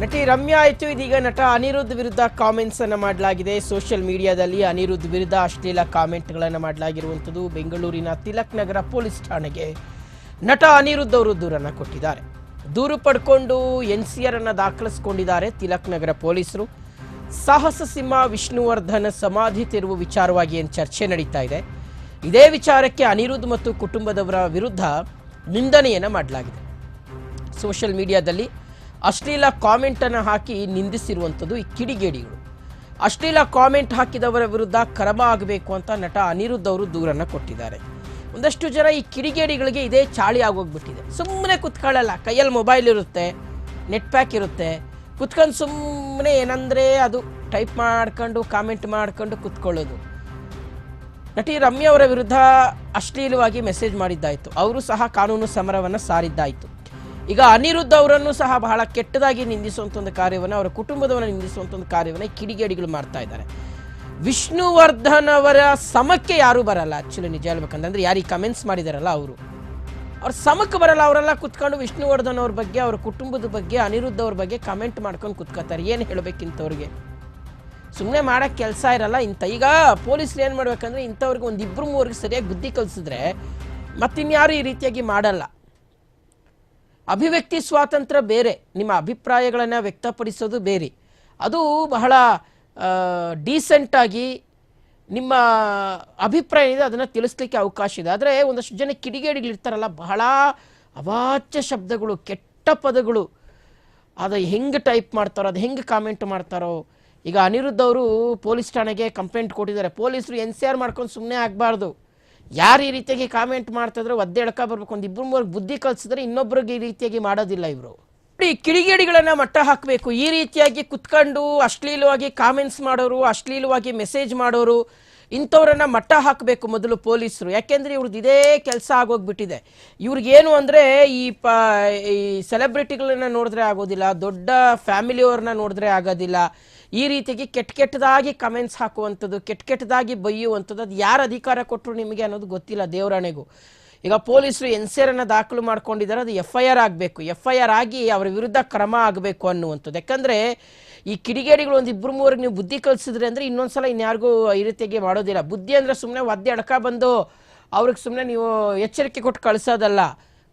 ನಟಿ ರಮ್ಯಾ ಆಯಿತು ಇದೀಗ ನಟ ಅನಿರುದ್ಧ ವಿರುದ್ಧ ಕಾಮೆಂಟ್ಸ್ ಅನ್ನು ಮಾಡಲಾಗಿದೆ. ಸೋಷಿಯಲ್ ಮೀಡಿಯಾದಲ್ಲಿ ಅನಿರುದ್ಧ ವಿರುದ್ಧ ಅಶ್ಲೀಲ ಕಾಮೆಂಟ್ಗಳನ್ನು ಮಾಡಲಾಗಿರುವಂಥದ್ದು ಬೆಂಗಳೂರಿನ ತಿಲಕ್ ನಗರ ಪೊಲೀಸ್ ಠಾಣೆಗೆ. ನಟ ಅನಿರುದ್ಧ ಅವರು ದೂರನ್ನ ಕೊಟ್ಟಿದ್ದಾರೆ. ದೂರು ಪಡ್ಕೊಂಡು ಎನ್ ಸಿ ಆರ್ ಅನ್ನ ದಾಖಲಿಸಿಕೊಂಡಿದ್ದಾರೆ ತಿಲಕ್ ನಗರ ಪೊಲೀಸರು. ಸಾಹಸ ಸಿಂಹ ವಿಷ್ಣುವರ್ಧನ್ ಸಮಾಧಿ ತೆರವು ವಿಚಾರವಾಗಿ ಏನು ಚರ್ಚೆ ನಡೀತಾ ಇದೆ. ಇದೇ ವಿಚಾರಕ್ಕೆ ಅನಿರುದ್ಧ ಮತ್ತು ಕುಟುಂಬದವರ ವಿರುದ್ಧ ನಿಂದನೆಯನ್ನು ಮಾಡಲಾಗಿದೆ. ಸೋಷಿಯಲ್ ಮೀಡಿಯಾದಲ್ಲಿ ಅಶ್ಲೀಲ ಕಾಮೆಂಟನ್ನು ಹಾಕಿ ನಿಂದಿಸಿರುವಂಥದ್ದು ಈ ಕಿಡಿಗೇಡಿಗಳು. ಅಶ್ಲೀಲ ಕಾಮೆಂಟ್ ಹಾಕಿದವರ ವಿರುದ್ಧ ಕ್ರಮ ಆಗಬೇಕು ಅಂತ ನಟ ಅನಿರುದ್ಧ ಅವರು ದೂರನ್ನು ಕೊಟ್ಟಿದ್ದಾರೆ. ಒಂದಷ್ಟು ಜನ ಈ ಕಿಡಿಗೇಡಿಗಳಿಗೆ ಇದೇ ಚಾಳಿ ಆಗೋಗ್ಬಿಟ್ಟಿದೆ. ಸುಮ್ಮನೆ ಕುತ್ಕೊಳ್ಳಲ್ಲ, ಕೈಯಲ್ಲಿ ಮೊಬೈಲ್ ಇರುತ್ತೆ ನೆಟ್ ಪ್ಯಾಕ್ ಇರುತ್ತೆ. ಕುತ್ಕೊಂಡು ಸುಮ್ಮನೆ ಏನಂದರೆ ಅದು ಟೈಪ್ ಮಾಡ್ಕೊಂಡು ಕಾಮೆಂಟ್ ಮಾಡ್ಕೊಂಡು ಕುತ್ಕೊಳ್ಳೋದು. ನಟಿ ರಮ್ಯ ಅವರ ವಿರುದ್ಧ ಅಶ್ಲೀಲವಾಗಿ ಮೆಸೇಜ್ ಮಾಡಿದ್ದಾಯಿತು. ಅವರು ಸಹ ಕಾನೂನು ಸಮರವನ್ನು ಸಾರಿದ್ದಾಯಿತು. ಈಗ ಅನಿರುದ್ಧ ಅವರನ್ನು ಸಹ ಬಹಳ ಕೆಟ್ಟದಾಗಿ ನಿಂದಿಸುವಂಥ ಒಂದು ಕಾರ್ಯವನ್ನು, ಅವರ ಕುಟುಂಬದವರನ್ನು ನಿಂದಿಸುವಂಥ ಒಂದು ಕಾರ್ಯವನ್ನು ಕಿಡಿಗೇಡಿಗಳು ಮಾಡ್ತಾ ಇದ್ದಾರೆ. ವಿಷ್ಣುವರ್ಧನ್ ಅವರ ಸಮಕ್ಕೆ ಯಾರೂ ಬರಲ್ಲ ಆ್ಯಕ್ಚುಲಿ ನಿಜ ಹೇಳ್ಬೇಕಂದ್ರೆ. ಯಾರು ಈ ಕಮೆಂಟ್ಸ್ ಮಾಡಿದಾರಲ್ಲ ಅವರು. ಅವ್ರ ಸಮಕ್ಕೆ ಬರಲ್ಲ, ಅವರೆಲ್ಲ ಕುತ್ಕೊಂಡು ವಿಷ್ಣುವರ್ಧನ್ ಅವ್ರ ಬಗ್ಗೆ, ಅವ್ರ ಕುಟುಂಬದ ಬಗ್ಗೆ, ಅನಿರುದ್ಧ ಅವ್ರ ಬಗ್ಗೆ ಕಮೆಂಟ್ ಮಾಡ್ಕೊಂಡು ಕುತ್ಕೋತಾರೆ. ಏನು ಹೇಳಬೇಕಿಂಥವ್ರಿಗೆ ಸುಮ್ಮನೆ ಮಾಡೋಕ್ಕೆ ಕೆಲಸ ಇರಲ್ಲ. ಇಂಥ ಈಗ ಪೊಲೀಸರು ಏನು ಮಾಡ್ಬೇಕಂದ್ರೆ, ಇಂಥವ್ರಿಗೆ ಒಂದು ಇಬ್ಬರು ಮೂವರಿಗೆ ಸರಿಯಾಗಿ ಬುದ್ಧಿ ಕಲಿಸಿದ್ರೆ ಮತ್ತಿನ್ಯಾರು ಈ ರೀತಿಯಾಗಿ ಮಾಡಲ್ಲ. ಅಭಿವ್ಯಕ್ತಿ ಸ್ವಾತಂತ್ರ್ಯ ಬೇರೆ, ನಿಮ್ಮ ಅಭಿಪ್ರಾಯಗಳನ್ನು ವ್ಯಕ್ತಪಡಿಸೋದು ಬೇರೆ. ಅದು ಬಹಳ ಡೀಸೆಂಟಾಗಿ ನಿಮ್ಮ ಅಭಿಪ್ರಾಯ ಇದೆ, ಅದನ್ನು ತಿಳಿಸ್ಲಿಕ್ಕೆ ಅವಕಾಶ ಇದೆ. ಆದರೆ ಒಂದಷ್ಟು ಜನ ಕಿಡಿಗೇಡಿಗಳಿರ್ತಾರಲ್ಲ ಬಹಳ ಅವಾಚ್ಯ ಶಬ್ದಗಳು, ಕೆಟ್ಟ ಪದಗಳು. ಅದು ಹೆಂಗೆ ಟೈಪ್ ಮಾಡ್ತಾರೋ, ಅದು ಹೆಂಗೆ ಕಾಮೆಂಟ್ ಮಾಡ್ತಾರೋ. ಈಗ ಅನಿರುದ್ಧ ಅವರು ಪೊಲೀಸ್ ಠಾಣೆಗೆ ಕಂಪ್ಲೇಂಟ್ ಕೊಟ್ಟಿದ್ದಾರೆ. ಪೊಲೀಸರು ಎನ್ ಸಿ ಆರ್ ಮಾಡ್ಕೊಂಡು ಸುಮ್ಮನೆ ಆಗಬಾರ್ದು. ಯಾರು ಈ ರೀತಿಯಾಗಿ ಕಾಮೆಂಟ್ ಮಾಡ್ತಿದ್ರೆ? ಒದ್ದೆ ಎಳ್ಕ ಬರ್ಬೇಕು. ಒಂದು ಇಬ್ಬರು ಮೂರು ಬುದ್ಧಿ ಕಲಿಸಿದ್ರೆ ಇನ್ನೊಬ್ರಿಗೆ ಈ ರೀತಿಯಾಗಿ ಮಾಡೋದಿಲ್ಲ ಇವರು. ಈ ಕಿಡಿಗೇಡಿಗಳನ್ನ ಮಟ್ಟ ಹಾಕಬೇಕು. ಈ ರೀತಿಯಾಗಿ ಕುತ್ಕೊಂಡು ಅಶ್ಲೀಲವಾಗಿ ಕಾಮೆಂಟ್ಸ್ ಮಾಡೋರು, ಅಶ್ಲೀಲವಾಗಿ ಮೆಸೇಜ್ ಮಾಡೋರು ಇಂಥವ್ರನ್ನ ಮಟ್ಟ ಹಾಕಬೇಕು ಮೊದಲು ಪೊಲೀಸರು. ಯಾಕೆಂದ್ರೆ ಇವ್ರದ್ದು ಇದೇ ಕೆಲಸ ಆಗೋಗ್ಬಿಟ್ಟಿದೆ. ಇವ್ರಿಗೇನು ಅಂದರೆ ಈ ಪ, ಈ ಸೆಲೆಬ್ರಿಟಿಗಳನ್ನ ನೋಡಿದ್ರೆ ಆಗೋದಿಲ್ಲ, ದೊಡ್ಡ ಫ್ಯಾಮಿಲಿಯವ್ರನ್ನ ನೋಡಿದ್ರೆ ಆಗೋದಿಲ್ಲ. ಈ ರೀತಿಗೆ ಕೆಟ್ಟ ಕೆಟ್ಟದಾಗಿ ಕಮೆಂಟ್ಸ್ ಹಾಕುವಂಥದ್ದು, ಕೆಟ್ಟ ಕೆಟ್ಟದಾಗಿ ಬೈಯುವಂಥದ್ದು, ಅದು ಯಾರು ಅಧಿಕಾರ ಕೊಟ್ಟರು ನಿಮಗೆ ಅನ್ನೋದು ಗೊತ್ತಿಲ್ಲ ದೇವರಾಣೆಗೂ. ಈಗ ಪೊಲೀಸರು ಎನ್ ಸಿ ಆರನ್ನು ದಾಖಲು ಮಾಡ್ಕೊಂಡಿದ್ದಾರೆ, ಅದು ಎಫ್ ಐ ಆರ್ ಆಗಬೇಕು. ಎಫ್ ಐ ಆರ್ ಆಗಿ ಅವರ ವಿರುದ್ಧ ಕ್ರಮ ಆಗಬೇಕು ಅನ್ನುವಂಥದ್ದು. ಯಾಕಂದರೆ ಈ ಕಿಡಿಗೇಡಿಗಳು ಒಂದು ಇಬ್ಬರು ಮೂವರಿಗೆ ನೀವು ಬುದ್ಧಿ ಕಲಿಸಿದ್ರೆ ಅಂದರೆ ಇನ್ನೊಂದ್ಸಲ ಇನ್ಯಾರಿಗೂ ಈ ರೀತಿಯಾಗಿ ಮಾಡೋದಿಲ್ಲ. ಬುದ್ಧಿ ಅಂದರೆ ಸುಮ್ಮನೆ ಒದ್ದೆ ಅಡಕ ಬಂದು ಅವ್ರಿಗೆ ಸುಮ್ಮನೆ ನೀವು ಎಚ್ಚರಿಕೆ ಕೊಟ್ಟು ಕಳಿಸೋದಲ್ಲ.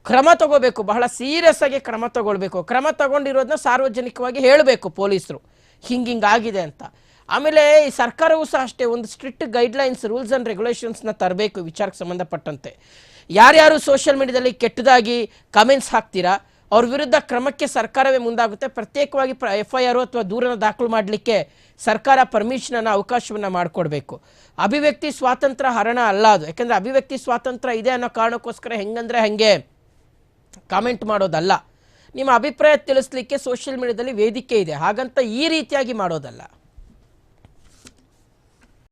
ಕ್ರಮ ತಗೋಬೇಕು, ಬಹಳ ಸೀರಿಯಸ್ ಆಗಿ ಕ್ರಮ ತಗೊಳ್ಬೇಕು. ಕ್ರಮ ತಗೊಂಡಿರೋದನ್ನ ಸಾರ್ವಜನಿಕವಾಗಿ ಹೇಳಬೇಕು ಪೊಲೀಸರು. ಹಿಂಗೆ ಹಿಂಗೆ ಆಗಿದೆ ಅಂತ. ಆಮೇಲೆ ಈ ಸರ್ಕಾರವೂ ಸಹ ಅಷ್ಟೇ, ಒಂದು ಸ್ಟ್ರಿಕ್ಟ್ ಗೈಡ್ಲೈನ್ಸ್ ರೂಲ್ಸ್ ಆ್ಯಂಡ್ ರೆಗ್ಯುಲೇಷನ್ಸ್ನ ತರಬೇಕು ವಿಚಾರಕ್ಕೆ ಸಂಬಂಧಪಟ್ಟಂತೆ. ಯಾರ್ಯಾರು ಸೋಷಿಯಲ್ ಮೀಡಿಯಾದಲ್ಲಿ ಕೆಟ್ಟದಾಗಿ ಕಮೆಂಟ್ಸ್ ಹಾಕ್ತೀರಾ? ಅವ್ರ ವಿರುದ್ಧ ಕ್ರಮಕ್ಕೆ ಸರ್ಕಾರವೇ ಮುಂದಾಗುತ್ತೆ. ಪ್ರತ್ಯೇಕವಾಗಿ ಪ್ರ ಎಫ್ ಐ ಆರ್ ಅಥವಾ ದೂರನ ದಾಖಲು ಮಾಡಲಿಕ್ಕೆ ಸರ್ಕಾರ ಪರ್ಮಿಷನನ್ನು ಅವಕಾಶವನ್ನು ಮಾಡಿಕೊಡ್ಬೇಕು. ಅಭಿವ್ಯಕ್ತಿ ಸ್ವಾತಂತ್ರ್ಯ ಹರಣ ಅಲ್ಲ ಅದು. ಯಾಕಂದರೆ ಅಭಿವ್ಯಕ್ತಿ ಸ್ವಾತಂತ್ರ್ಯ ಇದೆ ಅನ್ನೋ ಕಾರಣಕ್ಕೋಸ್ಕರ ಹೆಂಗಂದ್ರೆ ಹಾಗೆ ಕಾಮೆಂಟ್ ಮಾಡೋದಲ್ಲ. ನಿಮ್ಮ ಅಭಿಪ್ರಾಯ ತಿಳಿಸ್ಲಿಕ್ಕೆ ಸೋಷಿಯಲ್ ಮೀಡಿಯಾದಲ್ಲಿ ವೇದಿಕೆ ಇದೆ. ಹಾಗಂತ ಈ ರೀತಿಯಾಗಿ ಮಾಡೋದಲ್ಲ.